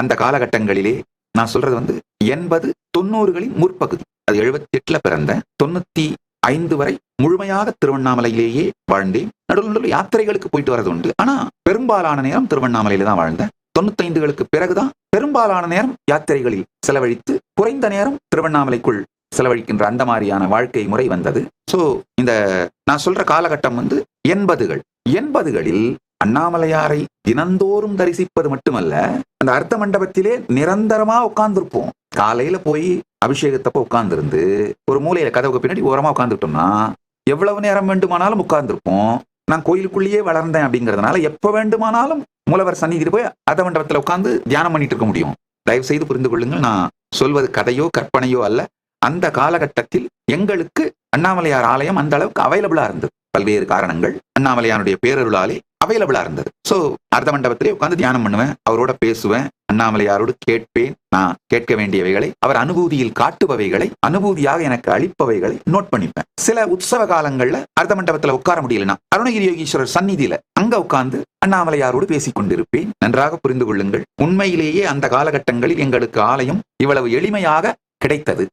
அந்த காலகட்டங்களிலே நான் சொல்றது வந்து எண்பது தொண்ணூறுகளின் முற்பகுதி. அது எழுபத்தி எட்டுல பிறந்த தொண்ணூத்தி ஐந்து வரை முழுமையாக திருவண்ணாமலையிலேயே வாழ்ந்தேன். நடுவில் நடுவில் யாத்திரைகளுக்கு போயிட்டு வரது உண்டு. ஆனா பெரும்பாலான நேரம் திருவண்ணாமலையில தான் வாழ்ந்தேன். தொண்ணூத்தைந்துகளுக்கு பிறகுதான் பெரும்பாலான நேரம் யாத்திரைகளில் செலவழித்து குறைந்த நேரம் திருவண்ணாமலைக்குள் செலவழிக்கின்ற அந்த மாதிரியான வாழ்க்கை முறை வந்தது. சோ இந்த நான் சொல்ற காலகட்டம் வந்து எண்பதுகள். எண்பதுகளில் அண்ணாமலையாரை தினந்தோறும் தரிசிப்பது மட்டுமல்ல அந்த அர்த்த மண்டபத்திலே நிரந்தரமா உட்கார்ந்துருப்போம். காலையில போய் அபிஷேகத்தப்ப உட்கார்ந்துருந்து ஒரு மூலையில கதவுக்கு பின்னாடி ஓரமா உட்கார்ந்துட்டோம்னா எவ்வளவு நேரம் வேண்டுமானாலும் உட்கார்ந்துருப்போம். நான் கோயிலுக்குள்ளேயே வளர்ந்தேன் அப்படிங்கறதுனால எப்ப வேண்டுமானாலும் மூலவர் சந்நிதியில் போய் அர்த்த மண்டபத்துல உட்கார்ந்து தியானம் பண்ணிட்டு இருக்க முடியும். தயவு செய்து புரிந்து கொள்ளுங்கள் நான் சொல்வது கதையோ கற்பனையோ அல்ல. அந்த காலகட்டத்தில் எங்களுக்கு அண்ணாமலையார் ஆலயம் அந்த அளவுக்கு அவைலபிளா இருந்தது. பல்வேறு காரணங்கள். அண்ணாமலையானுடைய பேரருளாலே அவைலபிளா இருந்தது. சோ அர்த்த மண்டபத்திலே உட்காந்து தியானம் பண்ணுவேன். அவரோட பேசுவேன். அண்ணாமலையாரோடு கேட்பேன். நான் கேட்க வேண்டியவைகளை அவர் அனுபூதியில் காட்டுபவைகளை அனுபூதியாக எனக்கு அளிப்பவைகளை நோட் பண்ணிப்பேன். சில உற்சவ காலங்கள்ல அர்த்த மண்டபத்துல உட்கார முடியலனா அருணகிரி யோகீஸ்வரர் சந்நிதியில அங்க உட்கார்ந்து அண்ணாமலையாரோடு பேசிக் கொண்டிருப்பேன். நன்றாக புரிந்து கொள்ளுங்கள். உண்மையிலேயே அந்த காலகட்டங்களில் எங்களுக்கு ஆலயம் இவ்வளவு எளிமையாக கிடைத்தது.